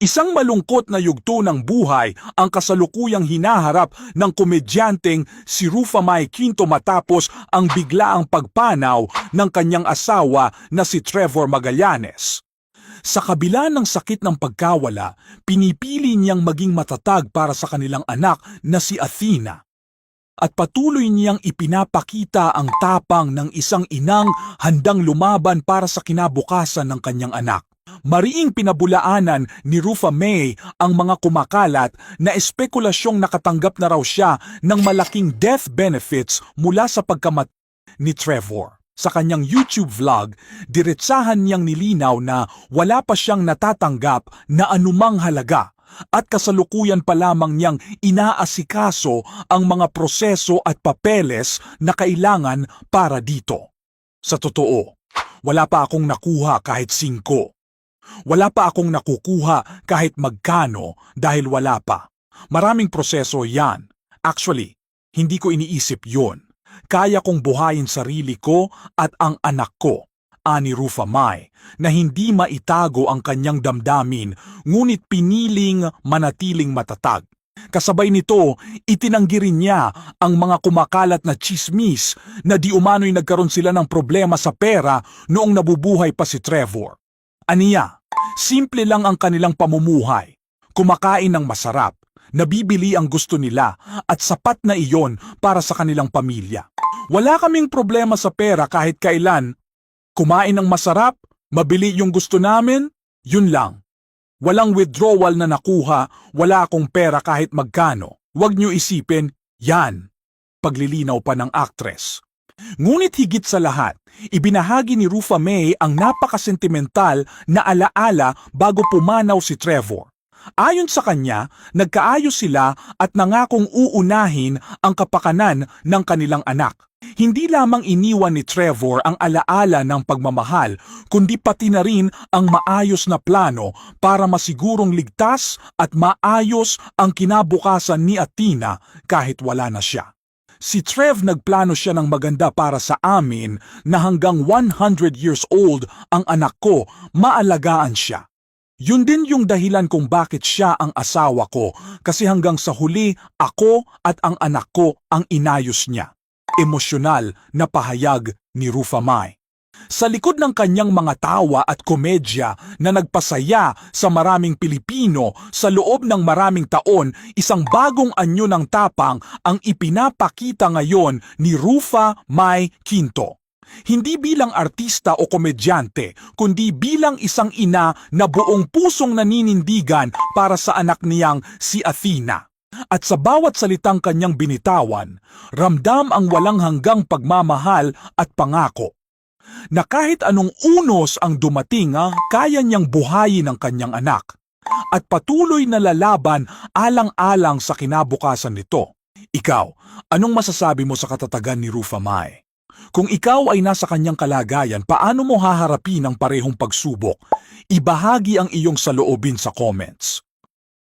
Isang malungkot na yugto ng buhay ang kasalukuyang hinaharap ng komedyanteng si Rufa May Quinto matapos ang biglaang pagpanaw ng kanyang asawa na si Trevor Magallanes. Sa kabila ng sakit ng pagkawala, pinipili niyang maging matatag para sa kanilang anak na si Athena. At patuloy niyang ipinapakita ang tapang ng isang inang handang lumaban para sa kinabukasan ng kanyang anak. Mariing pinabulaanan ni Rufa May ang mga kumakalat na espekulasyong nakatanggap na raw siya ng malaking death benefits mula sa pagkamat ni Trevor. Sa kanyang YouTube vlog, diretsahan niyang nilinaw na wala pa siyang natatanggap na anumang halaga at kasalukuyan pa lamang niyang inaasikaso ang mga proseso at papeles na kailangan para dito. Sa totoo, wala pa akong nakuha kahit singko. Wala pa akong nakukuha kahit magkano dahil wala pa. Maraming proseso yan. Actually, hindi ko iniisip yon. Kaya kong buhayin sarili ko at ang anak ko, ani Rufa May, na hindi maitago ang kanyang damdamin ngunit piniling manatiling matatag. Kasabay nito, itinanggi rin niya ang mga kumakalat na chismis na di umano'y nagkaroon sila ng problema sa pera noong nabubuhay pa si Trevor. Aniya, simple lang ang kanilang pamumuhay. Kumakain ng masarap, nabibili ang gusto nila at sapat na iyon para sa kanilang pamilya. Wala kaming problema sa pera kahit kailan. Kumain ng masarap, mabili yung gusto namin, yun lang. Walang withdrawal na nakuha, wala akong pera kahit magkano. Huwag niyo isipin, yan. Paglilinaw pa ng actress. Ngunit higit sa lahat, ibinahagi ni Rufa May ang napakasentimental na alaala bago pumanaw si Trevor. Ayon sa kanya, nagkaayos sila at nangakong uunahin ang kapakanan ng kanilang anak. Hindi lamang iniwan ni Trevor ang alaala ng pagmamahal, kundi pati na rin ang maayos na plano para masigurong ligtas at maayos ang kinabukasan ni Athena kahit wala na siya. Si Trev nagplano siya ng maganda para sa amin na hanggang 100 years old ang anak ko, maalagaan siya. Yun din yung dahilan kung bakit siya ang asawa ko kasi hanggang sa huli ako at ang anak ko ang inayos niya. Emosyonal na pahayag ni Rufa May. Sa likod ng kanyang mga tawa at komedya na nagpasaya sa maraming Pilipino sa loob ng maraming taon, isang bagong anyo ng tapang ang ipinapakita ngayon ni Rufa May Quinto. Hindi bilang artista o komedyante, kundi bilang isang ina na buong pusong naninindigan para sa anak niyang si Athena. At sa bawat salitang kanyang binitawan, ramdam ang walang hanggang pagmamahal at pangako na kahit anong unos ang dumating, ah, kaya niyang buhayin ang kanyang anak at patuloy na lalaban alang-alang sa kinabukasan nito. Ikaw, anong masasabi mo sa katatagan ni Rufa May? Kung ikaw ay nasa kanyang kalagayan, paano mo haharapin ang parehong pagsubok? Ibahagi ang iyong saloobin sa comments.